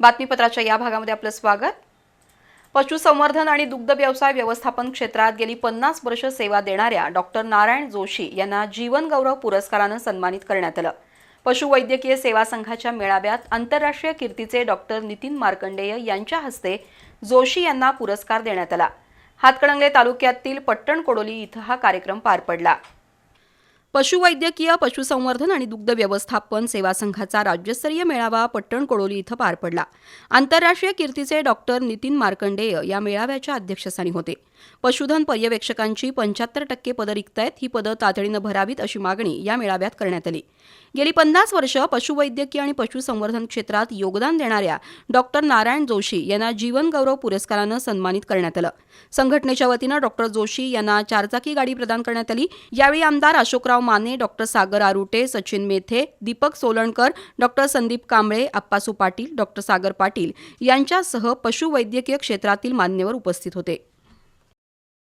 बातमीपत्राच्या या भागामध्ये आपलं स्वागत. पशुसंवर्धन आणि दुग्ध व्यवसाय व्यवस्थापन क्षेत्रात गेली पन्नास वर्ष सेवा देणाऱ्या डॉक्टर नारायण जोशी यांना जीवनगौरव पुरस्कारानं सन्मानित करण्यात आलं. पशुवैद्यकीय सेवा संघाच्या मेळाव्यात आंतरराष्ट्रीय कीर्तीचे डॉक्टर नितीन मार्कंडेय यांच्या हस्ते जोशी यांना पुरस्कार देण्यात आला. हातकणंगले तालुक्यातील पट्टण कोडोली इथं हा कार्यक्रम पार पडला. पशुवैद्यकीय पशुसंवर्धन आणि दुग्ध व्यवस्थापन सेवा संघाचा राज्यस्तरीय मेळावा पट्टण कोडोली इथं पार पडला. आंतरराष्ट्रीय कीर्तीचे डॉक्टर नितीन मार्कंडेय या मेळाव्याच्या अध्यक्षस्थानी होते. पशुधन पर्यवेक्षकांची पंच्याहत्तर टक्के पदं रिक्त आहेत ही पदं तातडीनं भरावीत अशी मागणी या मेळाव्यात करण्यात आली. गेली पन्नास वर्ष पशुवैद्यकीय आणि पशुसंवर्धन क्षेत्रात योगदान देणाऱ्या डॉक्टर नारायण जोशी यांना जीवनगौरव पुरस्कारानं सन्मानित करण्यात आलं. संघटनेच्या वतीनं डॉक्टर जोशी यांना चारचाकी गाडी प्रदान करण्यात आली. यावेळी आमदार Ashokrao Mane doctor Sagar Arute Sachin Methe Deepak Solankar doctor Sandeep Kamble Appasu Patil doctor Sagar Patil यांच्यासह पशुवैद्यकीय क्षेत्रातील मान्यवर उपस्थित होते.